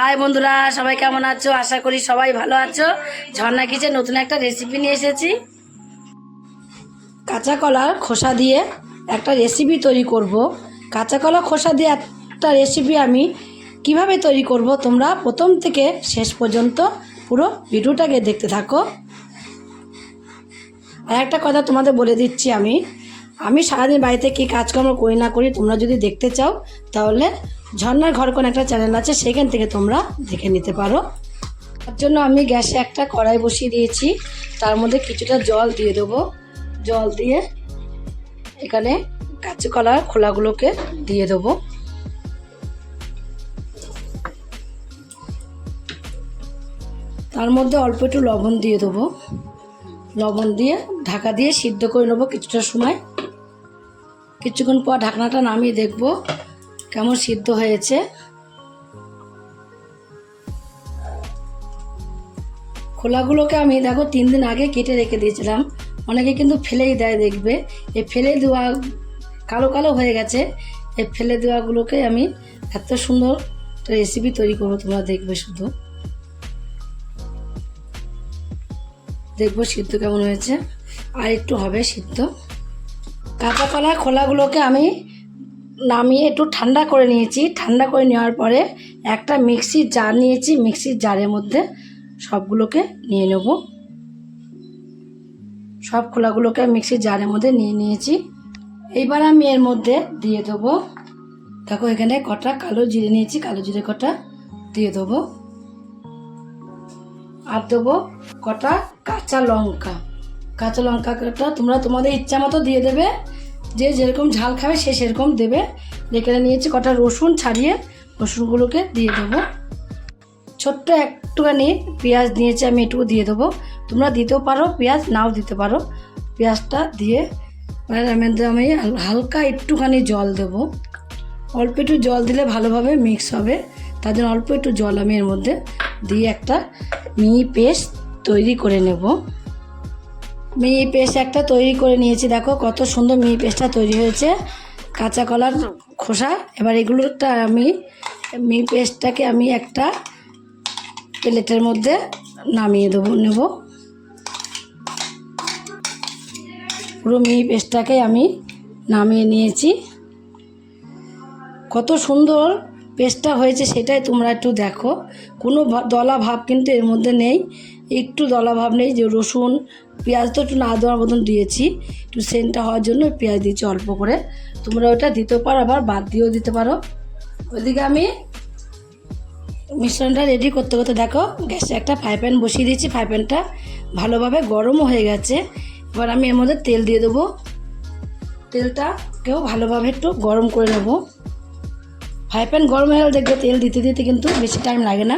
High বন্ধুরা, সবাই কেমন আছো? আশা করি সবাই ভালো আছো। ঝর্ণা কিচেন নতুন একটা রেসিপি নিয়ে এসেছি। কাঁচা কলার খোসা দিয়ে একটা রেসিপি তৈরি করব। কাঁচা কলা খোসা দিয়ে একটা রেসিপি আমি কীভাবে তৈরি করব তোমরা প্রথম থেকে শেষ পর্যন্ত পুরো ভিডিওটাকে দেখতে থাকো। আর একটা কথা তোমাদের বলে দিচ্ছি আমি। আমি সারাদিন বাড়িতে কী কাজকর্ম করি না করি তোমরা যদি দেখতে চাও তাহলে ঝর্নার ঘর কোন একটা চ্যানেল আছে, সেখান থেকে তোমরা দেখে নিতে পারো। তার জন্য আমি গ্যাসে একটা কড়াই বসিয়ে দিয়েছি। তার মধ্যে কিছুটা জল দিয়ে দেবো। জল দিয়ে এখানে কাঁচা কলার খোলাগুলোকে দিয়ে দেবো। তার মধ্যে অল্প একটু লবণ দিয়ে দেবো। লবণ দিয়ে ঢাকা দিয়ে সিদ্ধ করে নেব কিছুটা সময়। কিছুক্ষণ পর ঢাকনাটা নামিয়ে দেখব। কেমন সিদ্ধ হয়েছে? খোলাগুলোকে আমি দেখো তিন দিন আগে কেটে রেখে দিয়েছিলাম। অনেকে কিন্তু ফেলেই দেয় দেখবে। এই ফেলে দেওয়া কালো কালো হয়ে গেছে। এই ফেলে দেওয়াগুলোকে আমি এত সুন্দর রেসিপি তৈরি করব, তোমরা দেখবে শুধু। দেখব সিদ্ধ কেমন হয়েছে। আর একটু হবে সিদ্ধ। কাঁচা কলার খোলাগুলোকে আমি নামিয়ে একটু ঠান্ডা করে নিয়েছি। ঠান্ডা করে নেওয়ার পরে একটা মিক্সির জার নিয়েছি। মিক্সির জারের মধ্যে সবগুলোকে নিয়ে নেব। সব খোলাগুলোকে মিক্সির জারের মধ্যে নিয়ে নিয়েছি। এইবার আমি এর মধ্যে দিয়ে দেবো। দেখো, এখানে কটা কালো জিরে নিয়েছি। কালো জিরে কটা দিয়ে দেবো। আর দেবো কটা কাঁচা লঙ্কা। কাঁচা লঙ্কা কটা তোমরা তোমাদের ইচ্ছা মতো দিয়ে দেবে। যে যেরকম ঝাল খাবে সে সেরকম দেবে। এখানে নিয়েছি কটা রসুন ছাড়িয়ে রসুনগুলোকে দিয়ে দেবো। ছোট্ট একটুখানি পেঁয়াজ নিয়েছি আমি এটুকু দিয়ে দেবো। তোমরা দিতেও পারো, পেঁয়াজ নাও দিতে পারো। পেঁয়াজটা দিয়ে আমি হালকা একটুখানি জল দেবো। অল্প একটু জল দিলে ভালোভাবে মিক্স হবে। তার জন্য অল্প একটু জল আমি এর মধ্যে দিয়ে একটা মিহি পেস্ট তৈরি করে নেব। মিহি পেস্ট একটা তৈরি করে নিয়েছি, দেখো কত সুন্দর মিহি পেস্টটা তৈরি হয়েছে। কাঁচা কলার খোসা, এবার এগুলোটা আমি, মিহি পেস্টটাকে আমি একটা প্লেটের মধ্যে নামিয়ে দেবো, নেব। পুরো মিহি পেস্টটাকে আমি নামিয়ে নিয়েছি। কত সুন্দর পেস্টটা হয়েছে সেটাই তোমরা একটু দেখো। কোনো দলা ভাব কিন্তু এর মধ্যে নেই। একটু দলা ভাব নেই যে রসুন, পেঁয়াজ তো একটু না দেওয়ার মতন দিয়েছি। একটু সেন্টটা হওয়ার জন্য পেঁয়াজ দিয়েছি অল্প করে। তোমরা ওটা দিতে পারো, আবার বাদ দিয়েও দিতে পারো। ওইদিকে আমি মিশ্রণটা রেডি করতে করতে দেখো, গ্যাসে একটা ফ্রাই প্যান বসিয়ে দিয়েছি। ফ্রাই প্যানটা ভালোভাবে গরমও হয়ে গেছে। এবার আমি এর মধ্যে তেল দিয়ে দেবো। তেলটাকেও ভালোভাবে একটু গরম করে নেব। ফ্রাই প্যান গরম হয়ে গেলে দেখবে তেল দিতে দিতে কিন্তু বেশি টাইম লাগে না।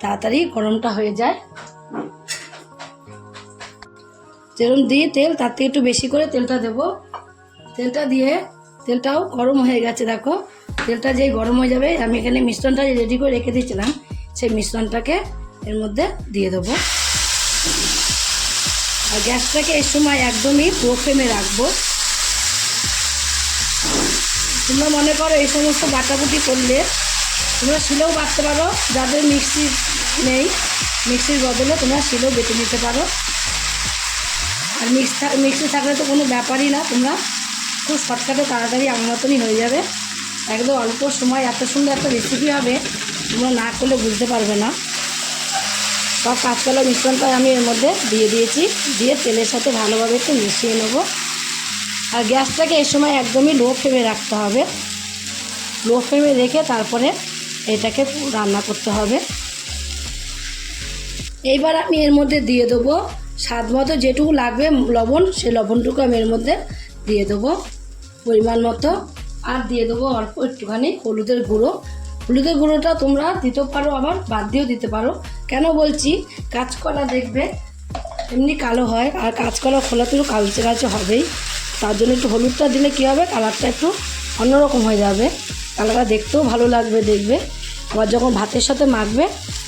তাড়াতাড়ি গরমটা হয়ে যায়। যেরকম দিয়ে তেল, তার থেকে একটু বেশি করে তেলটা দেবো। তেলটা দিয়ে তেলটাও গরম হয়ে গেছে, দেখো। তেলটা যেই গরম হয়ে যাবে, আমি এখানে মিশ্রণটা রেডি করে রেখে দিয়েছিলাম, সেই মিশ্রণটাকে এর মধ্যে দিয়ে দেবো। আর গ্যাসটাকে এই সময় একদমই লো ফ্লেমে রাখব। তোমরা মনে করো এই সমস্ত বাটাবুটি করলে তোমরা শিলেও বাটতে পারো, যাদের মিক্সি নেই মিক্সির বদলে তোমরা শিলেও বেটে নিতে পারো। আর মিক্স মিক্সি থাকলে তো কোনো ব্যাপারই না, তোমরা খুব শর্টকাটে তাড়াতাড়ি আমার মতনই হয়ে যাবে। একদম অল্প সময়, এত সুন্দর একটা রেসিপি হবে, তোমরা না করলে বুঝতে পারবে না। সব কাঁচকলা মিশ্রণটা আমি এর মধ্যে দিয়ে দিয়েছি, দিয়ে তেলের সাথে ভালোভাবে একটু মিশিয়ে নেব। আর গ্যাসটাকে এই সময় একদমই লো ফ্লেমে রাখতে হবে। লো ফ্লেমে রেখে তারপরে এটাকে রান্না করতে হবে। এইবার আমি এর মধ্যে দিয়ে দেবো স্বাদ মতো যেটুকু লাগবে লবণ সেই লবণটুকু আমি এর মধ্যে দিয়ে দেবো পরিমাণ মতো। আর দিয়ে দেবো অল্প একটুখানি হলুদের গুঁড়ো। হলুদের গুঁড়োটা তোমরা দিতে পারো, আবার বাদ দিয়েও দিতে পারো। কেন বলছি? কাঁচকলা দেখবে এমনি কালো হয়, আর কাঁচকলা খোলা তো কালচে কালচে হবেই। তার জন্য একটু হলুদটা দিলে কী হবে? কালারটা একটু অন্যরকম হয়ে যাবে। কালারটা দেখতেও ভালো লাগবে, দেখবে। আবার যখন ভাতের সাথে মাখবে,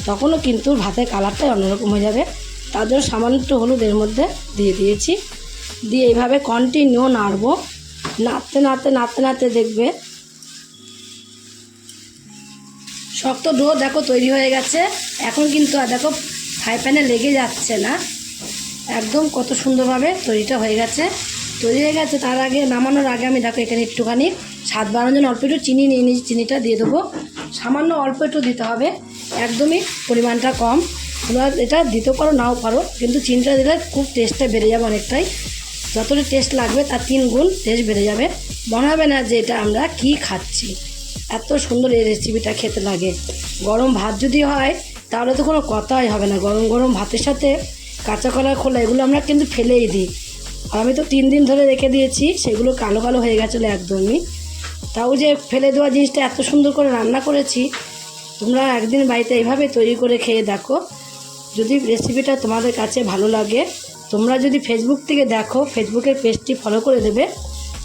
তখনও কিন্তু ভাতের কালারটাই অন্যরকম হয়ে যাবে। তার জন্য সামান্য একটু হলুদ এর মধ্যে দিয়ে দিয়েছি। দিয়ে এইভাবে কন্টিনিউ নাড়বো। নাড়তে নাড়তে নাড়তে নাড়তে দেখবে। শক্ত ডো দেখো তৈরি হয়ে গেছে। এখন কিন্তু আর দেখো ফ্রাই প্যানে লেগে যাচ্ছে না। একদম কত সুন্দরভাবে তৈরিটা হয়ে গেছে। তৈরি হয়ে গেছে, তার আগে নামানোর আগে আমি দেখো এখানে একটুখানি স্বাদ বাড়ানোর জন্য অল্প একটু চিনি নিয়ে নিয়েছি, চিনিটা দিয়ে দেবো। সামান্য অল্প একটু দিতে হবে, একদমই পরিমাণটা কম। তোমরা এটা দিতেও পারো, নাও পারো, কিন্তু চিনিটা দিলে খুব টেস্টটা বেড়ে যাবে অনেকটাই। যতটা টেস্ট লাগবে, তার তিন গুণ টেস্ট বেড়ে যাবে। মনে হবে না যে এটা আমরা কি খাচ্ছি। এত সুন্দর এই রেসিপিটা খেতে লাগে। গরম ভাত যদি হয়, তাহলে তো কোনো কথাই হবে না। গরম গরম ভাতের সাথে কাঁচা কলা খোলা, এগুলো আমরা কিন্তু ফেলেই দিই। আমি তো তিন দিন ধরে রেখে দিয়েছি, সেগুলো কালো কালো হয়ে গেছিল একদমই। তাও যে ফেলে দেওয়া জিনিসটা এত সুন্দর করে রান্না করেছি, তোমরা একদিন বাড়িতে এইভাবে তৈরি করে খেয়ে দেখো। যদি রেসিপিটা তোমাদের কাছে ভালো লাগে, তোমরা যদি ফেসবুক থেকে দেখো ফেসবুকের পেজটি ফলো করে দেবে।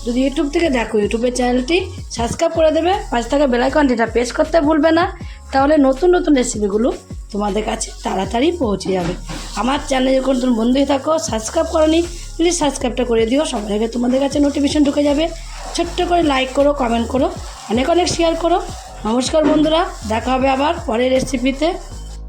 যদি ইউটিউব থেকে দেখো ইউটিউবের চ্যানেলটি সাবস্ক্রাইব করে দেবে পাঁচ টাকা বেলাইকনটিটা প্রেস করতে ভুলবে না। তাহলে নতুন নতুন রেসিপিগুলো তোমাদের কাছে তাড়াতাড়ি পৌঁছে যাবে। আমার চ্যানেলে যখন তুমি বন্ধু হয়ে থাকো সাবস্ক্রাইব করনি প্লিজ সাবস্ক্রাইবটা করে দিও। সবার আগে তোমাদের কাছে নোটিফিকেশন ঢুকে যাবে। ছোট্ট করে লাইক করো কমেন্ট করো, অনেক অনেক শেয়ার করো। নমস্কার বন্ধুরা, দেখা হবে আবার পরের রেসিপিতে